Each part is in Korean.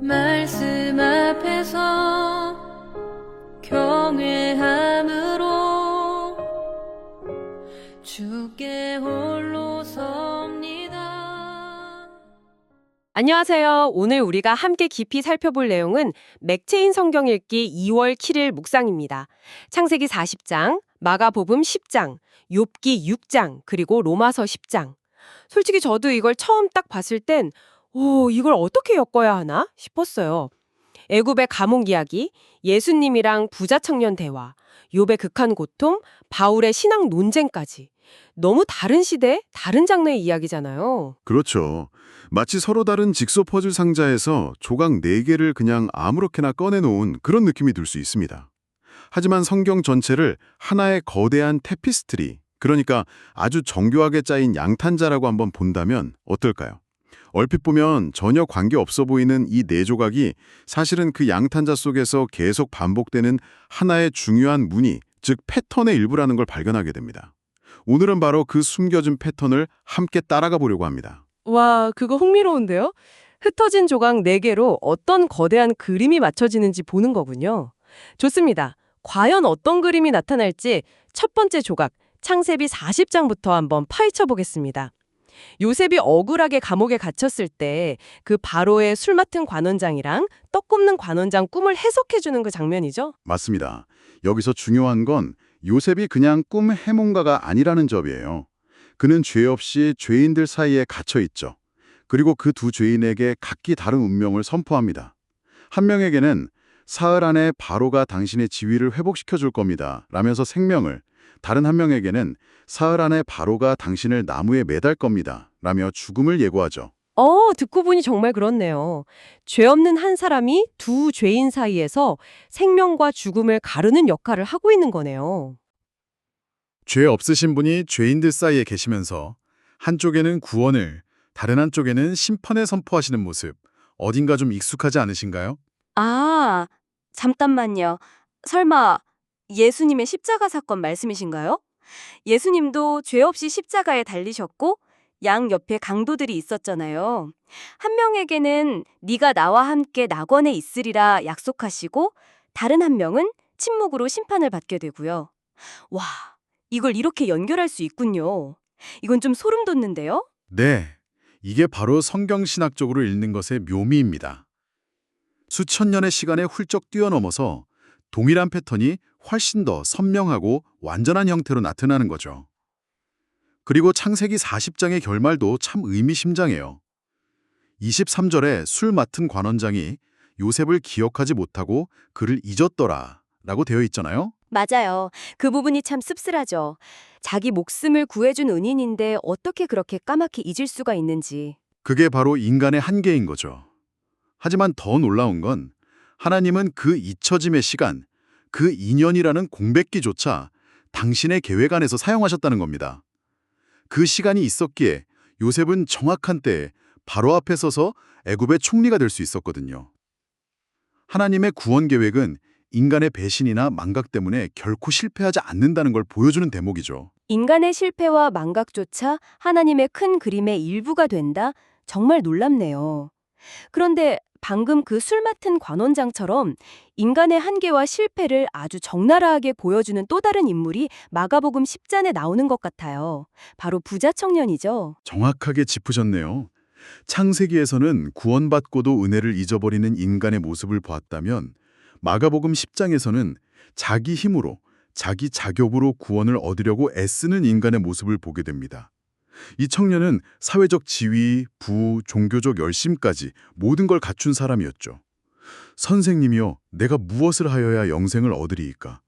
말씀 앞에서 경외함으로 주께 홀로 섭니다. 안녕하세요. 오늘 우리가 함께 깊이 살펴볼 내용은 맥체인 성경 읽기 2월 7일 묵상입니다. 창세기 40장, 마가복음 10장, 욥기 6장, 그리고 로마서 10장. 솔직히 저도 이걸 처음 딱 봤을 땐 오, 이걸 어떻게 엮어야 하나 싶었어요. 애굽의 감옥 이야기, 예수님이랑 부자 청년 대화, 욥의 극한 고통, 바울의 신앙 논쟁까지. 너무 다른 시대, 다른 장르의 이야기잖아요. 그렇죠. 마치 서로 다른 직소 퍼즐 상자에서 조각 4개를 그냥 아무렇게나 꺼내놓은 그런 느낌이 들 수 있습니다. 하지만 성경 전체를 하나의 거대한 테피스트리, 그러니까 아주 정교하게 짜인 양탄자라고 한번 본다면 어떨까요? 얼핏 보면 전혀 관계없어 보이는 이 네 조각이 사실은 그 양탄자 속에서 계속 반복되는 하나의 중요한 무늬, 즉 패턴의 일부라는 걸 발견하게 됩니다. 오늘은 바로 그 숨겨진 패턴을 함께 따라가 보려고 합니다. 와, 그거 흥미로운데요? 흩어진 조각 4개로 어떤 거대한 그림이 맞춰지는지 보는 거군요. 좋습니다. 과연 어떤 그림이 나타날지 첫 번째 조각, 창세기 40장부터 한번 파헤쳐 보겠습니다. 요셉이 억울하게 감옥에 갇혔을 때 그 바로의 술 맡은 관원장이랑 떡 굽는 관원장 꿈을 해석해 주는 그 장면이죠. 맞습니다. 여기서 중요한 건 요셉이 그냥 꿈 해몽가가 아니라는 점이에요. 그는 죄 없이 죄인들 사이에 갇혀 있죠. 그리고 그 두 죄인에게 각기 다른 운명을 선포합니다. 한 명에게는 사흘 안에 바로가 당신의 지위를 회복시켜 줄 겁니다. 라면서 생명을, 다른 한 명에게는 사흘 안에 바로가 당신을 나무에 매달 겁니다. 라며 죽음을 예고하죠. 어, 듣고 보니 정말 그렇네요. 죄 없는 한 사람이 두 죄인 사이에서 생명과 죽음을 가르는 역할을 하고 있는 거네요. 죄 없으신 분이 죄인들 사이에 계시면서 한쪽에는 구원을, 다른 한쪽에는 심판을 선포하시는 모습, 어딘가 좀 익숙하지 않으신가요? 아, 잠깐만요. 설마 예수님의 십자가 사건 말씀이신가요? 예수님도 죄 없이 십자가에 달리셨고 양 옆에 강도들이 있었잖아요. 한 명에게는 네가 나와 함께 낙원에 있으리라 약속하시고 다른 한 명은 침묵으로 심판을 받게 되고요. 와, 이걸 이렇게 연결할 수 있군요. 이건 좀 소름 돋는데요? 네, 이게 바로 성경신학적으로 읽는 것의 묘미입니다. 수천 년의 시간에 훌쩍 뛰어넘어서 동일한 패턴이 훨씬 더 선명하고 완전한 형태로 나타나는 거죠. 그리고 창세기 40장의 결말도 참 의미심장해요. 23절에 술 맡은 관원장이 요셉을 기억하지 못하고 그를 잊었더라 라고 되어 있잖아요. 맞아요. 그 부분이 참 씁쓸하죠. 자기 목숨을 구해준 은인인데 어떻게 그렇게 까맣게 잊을 수가 있는지. 그게 바로 인간의 한계인 거죠. 하지만 더 놀라운 건 하나님은 그 잊혀짐의 시간, 그 인연이라는 공백기조차 당신의 계획 안에서 사용하셨다는 겁니다. 그 시간이 있었기에 요셉은 정확한 때에 바로 앞에 서서 애굽의 총리가 될 수 있었거든요. 하나님의 구원 계획은 인간의 배신이나 망각 때문에 결코 실패하지 않는다는 걸 보여주는 대목이죠. 인간의 실패와 망각조차 하나님의 큰 그림의 일부가 된다? 정말 놀랍네요. 그런데 방금 그 술 맡은 관원장처럼 인간의 한계와 실패를 아주 적나라하게 보여주는 또 다른 인물이 마가복음 10장에 나오는 것 같아요. 바로 부자 청년이죠. 정확하게 짚으셨네요. 창세기에서는 구원받고도 은혜를 잊어버리는 인간의 모습을 보았다면 마가복음 10장에서는 자기 힘으로 자기 자격으로 구원을 얻으려고 애쓰는 인간의 모습을 보게 됩니다. 이 청년은 사회적 지위, 부, 종교적 열심까지 모든 걸 갖춘 사람이었죠. 선생님이여, 내가 무엇을 하여야 영생을 얻으리이까?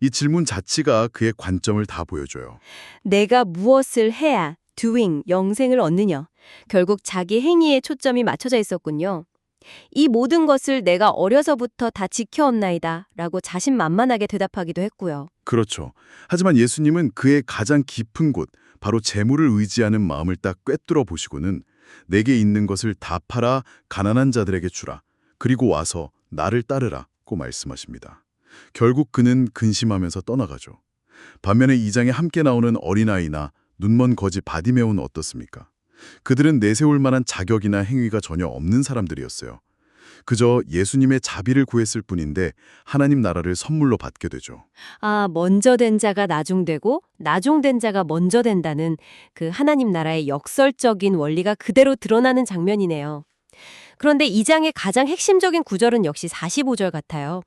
이 질문 자체가 그의 관점을 다 보여줘요. 내가 무엇을 해야 doing 영생을 얻느냐. 결국 자기 행위에 초점이 맞춰져 있었군요. 이 모든 것을 내가 어려서부터 다 지켜왔나이다 라고 자신만만하게 대답하기도 했고요. 그렇죠. 하지만 예수님은 그의 가장 깊은 곳, 바로 재물을 의지하는 마음을 딱 꿰뚫어 보시고는 내게 있는 것을 다 팔아 가난한 자들에게 주라. 그리고 와서 나를 따르라고 말씀하십니다. 결국 그는 근심하면서 떠나가죠. 반면에 이 장에 함께 나오는 어린아이나 눈먼 거지 바디메오는 어떻습니까? 그들은 내세울 만한 자격이나 행위가 전혀 없는 사람들이었어요. 그저 예수님의 자비를 구했을 뿐인데 하나님 나라를 선물로 받게 되죠. 아, 먼저 된 자가 나중되고 나중된 자가 먼저 된다는 그 하나님 나라의 역설적인 원리가 그대로 드러나는 장면이네요. 그런데 이 장의 가장 핵심적인 구절은 역시 45절 같아요.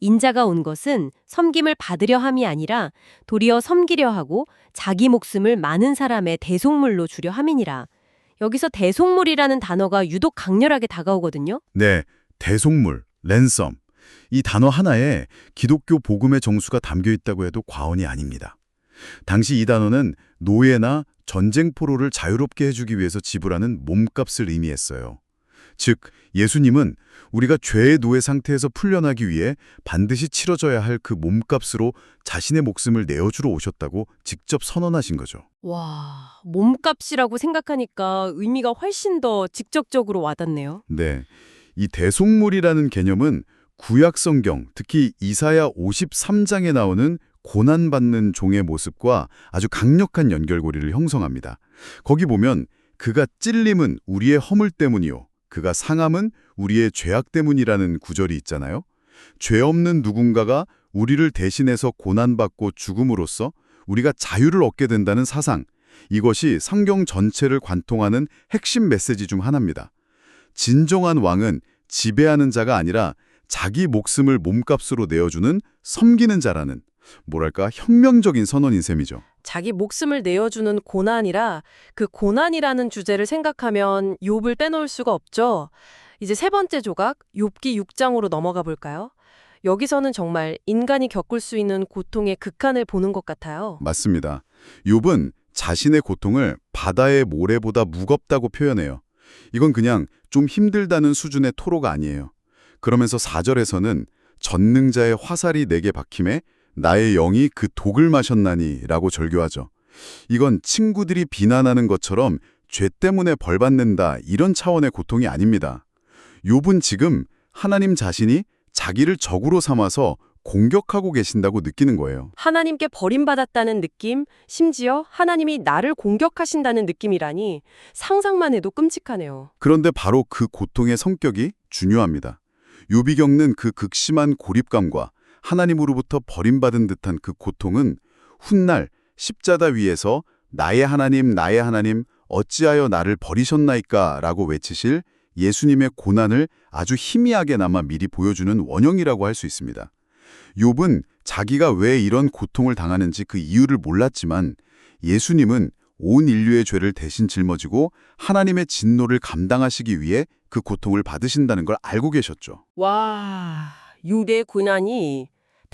인자가 온 것은 섬김을 받으려 함이 아니라 도리어 섬기려 하고 자기 목숨을 많은 사람의 대속물로 주려 함이니라. 여기서 대속물이라는 단어가 유독 강렬하게 다가오거든요. 네, 대속물, 랜섬. 이 단어 하나에 기독교 복음의 정수가 담겨 있다고 해도 과언이 아닙니다. 당시 이 단어는 노예나 전쟁 포로를 자유롭게 해주기 위해서 지불하는 몸값을 의미했어요. 즉, 예수님은 우리가 죄의 노예 상태에서 풀려나기 위해 반드시 치러져야 할 그 몸값으로 자신의 목숨을 내어주러 오셨다고 직접 선언하신 거죠. 와, 몸값이라고 생각하니까 의미가 훨씬 더 직접적으로 와닿네요. 네. 이 대속물이라는 개념은 구약 성경, 특히 이사야 53장에 나오는 고난받는 종의 모습과 아주 강력한 연결고리를 형성합니다. 거기 보면 그가 찔림은 우리의 허물 때문이요. 그가 상함은 우리의 죄악 때문이라는 구절이 있잖아요. 죄 없는 누군가가 우리를 대신해서 고난받고 죽음으로써 우리가 자유를 얻게 된다는 사상. 이것이 성경 전체를 관통하는 핵심 메시지 중 하나입니다. 진정한 왕은 지배하는 자가 아니라 자기 목숨을 몸값으로 내어주는 섬기는 자라는 뭐랄까 혁명적인 선언인 셈이죠. 자기 목숨을 내어주는 고난이라 그 고난이라는 주제를 생각하면 욥을 빼놓을 수가 없죠. 이제 세 번째 조각 욥기 6장으로 넘어가 볼까요? 여기서는 정말 인간이 겪을 수 있는 고통의 극한을 보는 것 같아요. 맞습니다. 욥은 자신의 고통을 바다의 모래보다 무겁다고 표현해요. 이건 그냥 좀 힘들다는 수준의 토로가 아니에요. 그러면서 4절에서는 전능자의 화살이 내게 박힘에 나의 영이 그 독을 마셨나니 라고 절교하죠. 이건 친구들이 비난하는 것처럼 죄 때문에 벌 받는다 이런 차원의 고통이 아닙니다. 욥은 지금 하나님 자신이 자기를 적으로 삼아서 공격하고 계신다고 느끼는 거예요. 하나님께 버림받았다는 느낌, 심지어 하나님이 나를 공격하신다는 느낌이라니 상상만 해도 끔찍하네요. 그런데 바로 그 고통의 성격이 중요합니다. 욥이 겪는 그 극심한 고립감과 하나님으로부터 버림받은 듯한 그 고통은 훗날 십자다 위에서 나의 하나님 나의 하나님 어찌하여 나를 버리셨나이까 라고 외치실 예수님의 고난을 아주 희미하게나마 미리 보여주는 원형이라고 할 수 있습니다. 욥은 자기가 왜 이런 고통을 당하는지 그 이유를 몰랐지만 예수님은 온 인류의 죄를 대신 짊어지고 하나님의 진노를 감당하시기 위해 그 고통을 받으신다는 걸 알고 계셨죠. 와, 유대의 고난이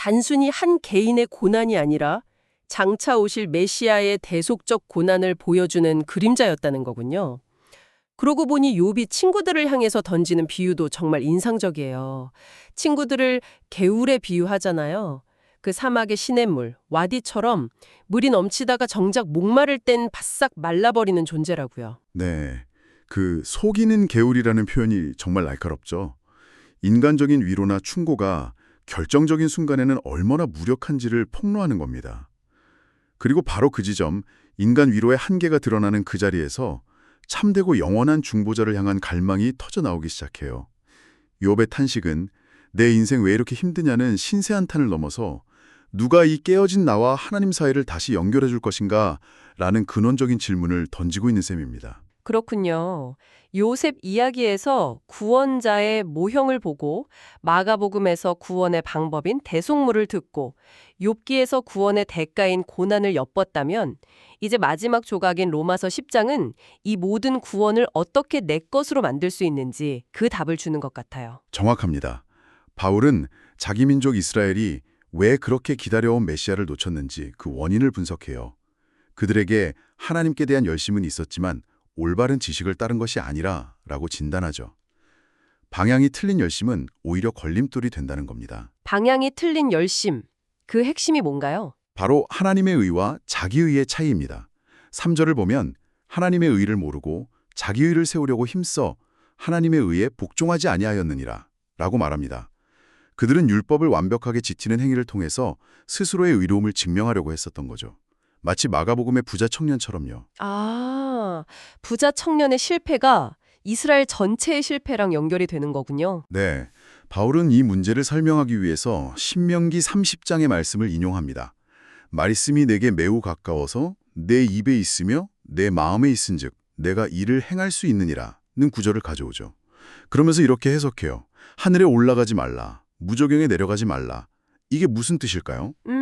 단순히 한 개인의 고난이 아니라 장차 오실 메시아의 대속적 고난을 보여주는 그림자였다는 거군요. 그러고 보니 욥이 친구들을 향해서 던지는 비유도 정말 인상적이에요. 친구들을 개울에 비유하잖아요. 그 사막의 시냇물, 와디처럼 물이 넘치다가 정작 목마를 땐 바싹 말라버리는 존재라고요. 네, 그 속이는 개울이라는 표현이 정말 날카롭죠. 인간적인 위로나 충고가 결정적인 순간에는 얼마나 무력한지를 폭로하는 겁니다. 그리고 바로 그 지점, 인간 위로의 한계가 드러나는 그 자리에서 참되고 영원한 중보자를 향한 갈망이 터져나오기 시작해요. 욥의 탄식은 내 인생 왜 이렇게 힘드냐는 신세 한탄을 넘어서 누가 이 깨어진 나와 하나님 사이를 다시 연결해 줄 것인가 라는 근원적인 질문을 던지고 있는 셈입니다. 그렇군요. 요셉 이야기에서 구원자의 모형을 보고 마가복음에서 구원의 방법인 대속물을 듣고 욥기에서 구원의 대가인 고난을 엿봤다면 이제 마지막 조각인 로마서 10장은 이 모든 구원을 어떻게 내 것으로 만들 수 있는지 그 답을 주는 것 같아요. 정확합니다. 바울은 자기 민족 이스라엘이 왜 그렇게 기다려온 메시아를 놓쳤는지 그 원인을 분석해요. 그들에게 하나님께 대한 열심은 있었지만 올바른 지식을 따른 것이 아니라 라고 진단하죠. 방향이 틀린 열심은 오히려 걸림돌이 된다는 겁니다. 방향이 틀린 열심. 그 핵심이 뭔가요? 바로 하나님의 의와 자기의의 차이입니다. 3절을 보면 하나님의 의를 모르고 자기의를 세우려고 힘써 하나님의 의에 복종하지 아니하였느니라 라고 말합니다. 그들은 율법을 완벽하게 지키는 행위를 통해서 스스로의 의로움을 증명하려고 했었던 거죠. 마치 마가복음의 부자 청년처럼요. 아, 부자 청년의 실패가 이스라엘 전체의 실패랑 연결이 되는 거군요. 네, 바울은 이 문제를 설명하기 위해서 신명기 30장의 말씀을 인용합니다. 말씀이 내게 매우 가까워서 내 입에 있으며 내 마음에 있은즉 내가 이를 행할 수 있느니라 는 구절을 가져오죠. 그러면서 이렇게 해석해요. 하늘에 올라가지 말라. 무저경에 내려가지 말라. 이게 무슨 뜻일까요? 음,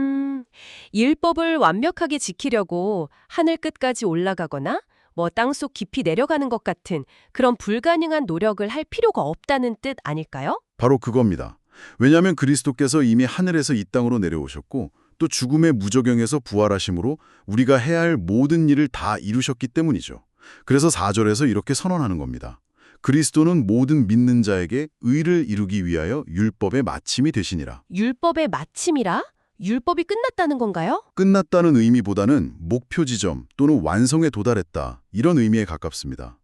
율법을 완벽하게 지키려고 하늘 끝까지 올라가거나 뭐 땅속 깊이 내려가는 것 같은 그런 불가능한 노력을 할 필요가 없다는 뜻 아닐까요? 바로 그겁니다. 왜냐하면 그리스도께서 이미 하늘에서 이 땅으로 내려오셨고 또 죽음의 무저경에서 부활하심으로 우리가 해야 할 모든 일을 다 이루셨기 때문이죠. 그래서 4절에서 이렇게 선언하는 겁니다. 그리스도는 모든 믿는 자에게 의를 이루기 위하여 율법의 마침이 되시니라. 율법의 마침이라? 율법이 끝났다는 건가요? 끝났다는 의미보다는 목표 지점 또는 완성에 도달했다 이런 의미에 가깝습니다.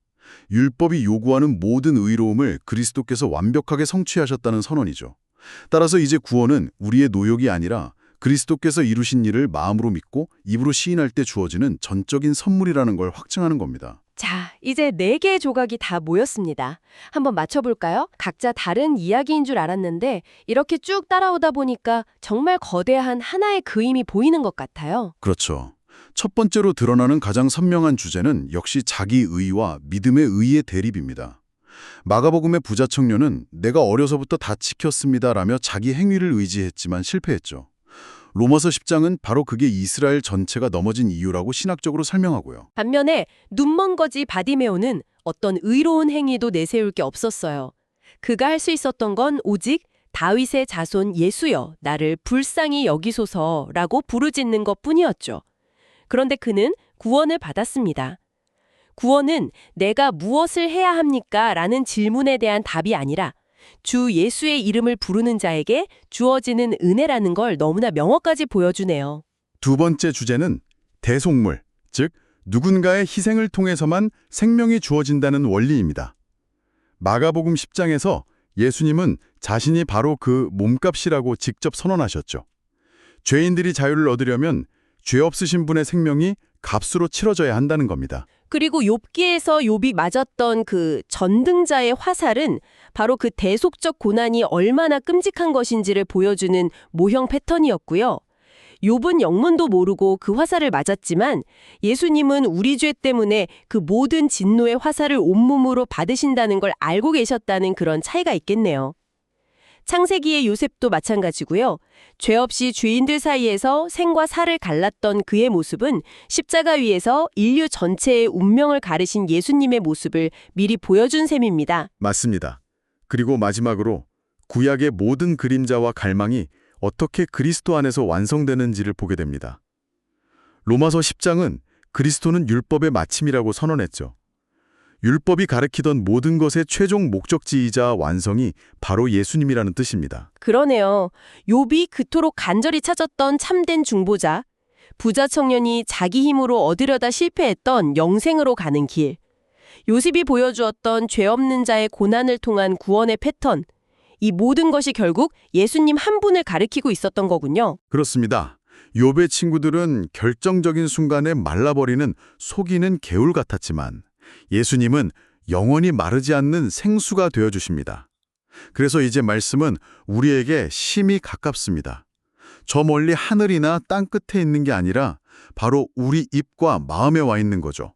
율법이 요구하는 모든 의로움을 그리스도께서 완벽하게 성취하셨다는 선언이죠. 따라서 이제 구원은 우리의 노력이 아니라 그리스도께서 이루신 일을 마음으로 믿고 입으로 시인할 때 주어지는 전적인 선물이라는 걸 확증하는 겁니다. 자, 이제 네 개의 조각이 다 모였습니다. 한번 맞춰볼까요? 각자 다른 이야기인 줄 알았는데 이렇게 쭉 따라오다 보니까 정말 거대한 하나의 그림이 보이는 것 같아요. 그렇죠. 첫 번째로 드러나는 가장 선명한 주제는 역시 자기 의와 믿음의 의의 대립입니다. 마가복음의 부자 청년은 내가 어려서부터 다 지켰습니다라며 자기 행위를 의지했지만 실패했죠. 로마서 10장은 바로 그게 이스라엘 전체가 넘어진 이유라고 신학적으로 설명하고요. 반면에 눈먼 거지 바디메오는 어떤 의로운 행위도 내세울 게 없었어요. 그가 할 수 있었던 건 오직 다윗의 자손 예수여 나를 불쌍히 여기소서라고 부르짖는 것뿐이었죠. 그런데 그는 구원을 받았습니다. 구원은 내가 무엇을 해야 합니까? 라는 질문에 대한 답이 아니라 주 예수의 이름을 부르는 자에게 주어지는 은혜라는 걸 너무나 명확하게 보여주네요. 두 번째 주제는 대속물, 즉 누군가의 희생을 통해서만 생명이 주어진다는 원리입니다. 마가복음 10장에서 예수님은 자신이 바로 그 몸값이라고 직접 선언하셨죠. 죄인들이 자유를 얻으려면 죄 없으신 분의 생명이 값으로 치러져야 한다는 겁니다. 그리고 욥기에서 욥이 맞았던 그 전등자의 화살은 바로 그 대속적 고난이 얼마나 끔찍한 것인지를 보여주는 모형 패턴이었고요. 욥은 영문도 모르고 그 화살을 맞았지만 예수님은 우리 죄 때문에 그 모든 진노의 화살을 온몸으로 받으신다는 걸 알고 계셨다는 그런 차이가 있겠네요. 창세기의 요셉도 마찬가지고요. 죄 없이 죄인들 사이에서 생과 사를 갈랐던 그의 모습은 십자가 위에서 인류 전체의 운명을 가르신 예수님의 모습을 미리 보여준 셈입니다. 맞습니다. 그리고 마지막으로 구약의 모든 그림자와 갈망이 어떻게 그리스도 안에서 완성되는지를 보게 됩니다. 로마서 10장은 그리스도는 율법의 마침이라고 선언했죠. 율법이 가르치던 모든 것의 최종 목적지이자 완성이 바로 예수님이라는 뜻입니다. 그러네요. 욥이 그토록 간절히 찾았던 참된 중보자, 부자 청년이 자기 힘으로 얻으려다 실패했던 영생으로 가는 길, 요셉이 보여주었던 죄 없는 자의 고난을 통한 구원의 패턴, 이 모든 것이 결국 예수님 한 분을 가리키고 있었던 거군요. 그렇습니다. 욥의 친구들은 결정적인 순간에 말라버리는 속이는 개울 같았지만 예수님은 영원히 마르지 않는 생수가 되어 주십니다. 그래서 이제 말씀은 우리에게 심히 가깝습니다. 저 멀리 하늘이나 땅 끝에 있는 게 아니라 바로 우리 입과 마음에 와 있는 거죠.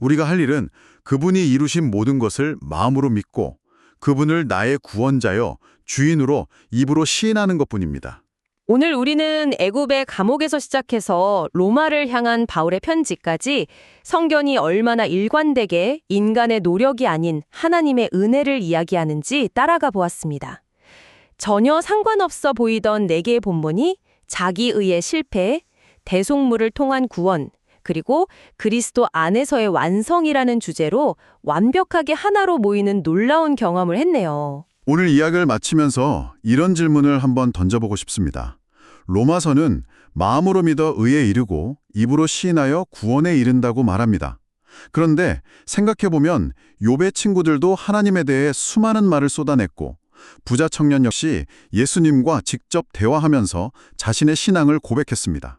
우리가 할 일은 그분이 이루신 모든 것을 마음으로 믿고 그분을 나의 구원자여 주인으로 입으로 시인하는 것뿐입니다. 오늘 우리는 애굽의 감옥에서 시작해서 로마를 향한 바울의 편지까지 성경이 얼마나 일관되게 인간의 노력이 아닌 하나님의 은혜를 이야기하는지 따라가 보았습니다. 전혀 상관없어 보이던 네 개의 본문이 자기의의 실패, 대속물을 통한 구원, 그리고 그리스도 안에서의 완성이라는 주제로 완벽하게 하나로 모이는 놀라운 경험을 했네요. 오늘 이야기를 마치면서 이런 질문을 한번 던져보고 싶습니다. 로마서는 마음으로 믿어 의에 이르고 입으로 시인하여 구원에 이른다고 말합니다. 그런데 생각해보면 욥의 친구들도 하나님에 대해 수많은 말을 쏟아냈고 부자 청년 역시 예수님과 직접 대화하면서 자신의 신앙을 고백했습니다.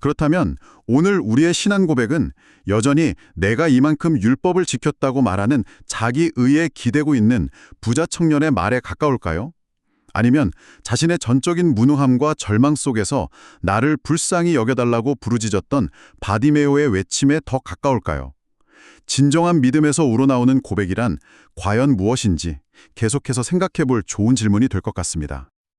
그렇다면 오늘 우리의 신앙 고백은 여전히 내가 이만큼 율법을 지켰다고 말하는 자기 의에 기대고 있는 부자 청년의 말에 가까울까요? 아니면 자신의 전적인 무능함과 절망 속에서 나를 불쌍히 여겨달라고 부르짖었던 바디메오의 외침에 더 가까울까요? 진정한 믿음에서 우러나오는 고백이란 과연 무엇인지 계속해서 생각해 볼 좋은 질문이 될 것 같습니다.